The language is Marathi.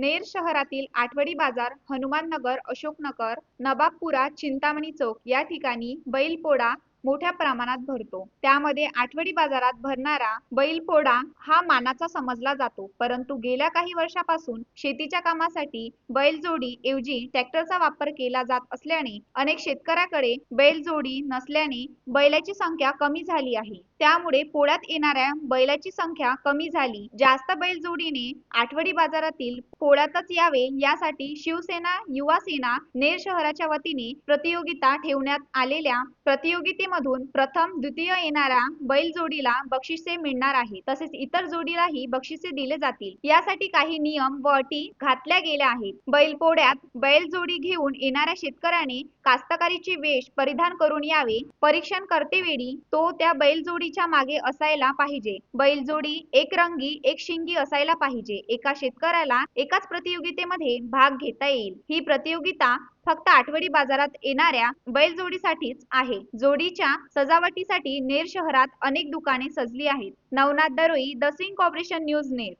नेर शहरातील आठवडी बाजार हनुमाननगर अशोकनगर नवाबपुरा चिंतामणी चौक या ठिकाणी बैलपोडा मोठ्या प्रमाणात भरतो. त्यामध्ये आठवडी बाजारात भरणारा बैलपोळा हा मानाचा समजला जातो. परंतु गेल्या काही वर्षापासून शेतीच्या कामासाठी बैलजोडी ऐवजी ट्रॅक्टरचा वापर केला जात असल्याने अनेक शेतकऱ्याकडे बैलजोडी नसल्याने बैलाची संख्या कमी झाली आहे. त्यामुळे पोळ्यात येणाऱ्या बैलाची संख्या कमी झाली. जास्त बैलजोडीने आठवडी बाजारातील पोळ्यातच यावे यासाठी शिवसेना युवा सेना नेर शहराच्या वतीने प्रतियोगिता ठेवण्यात आलेल्या प्रतियोगिते मधून प्रथम द्वितीय येणाऱ्या बैलजोडीला बक्षिसे मिळणार आहे. तसेच इतर जोडीलाही बक्षिसे दिले जातील. यासाठी काही नियम व अटी घातल्या गेल्या आहेत. बैलपोळ्यात बैलजोडी घेऊन येणाऱ्या शेतकऱ्याने कास्तकारीचे वेश परिधान करून यावे परीक्षण करतेवेळी तो त्या बैलजोडीच्या मागे असायला पाहिजे. बैलजोडी एक रंगी एक शिंगी असायला पाहिजे. एका शेतकऱ्याला एकाच प्रतियोगितेमध्ये भाग घेता येईल. ही प्रतियोगिता फक्त आठवडी बाजारात येणाऱ्या बैलजोडीसाठीच आहे. जोडीच्या सजावटीसाठी नेर शहरात अनेक दुकाने सजली आहेत. Navnath Dharoi the Singh corporation news Ner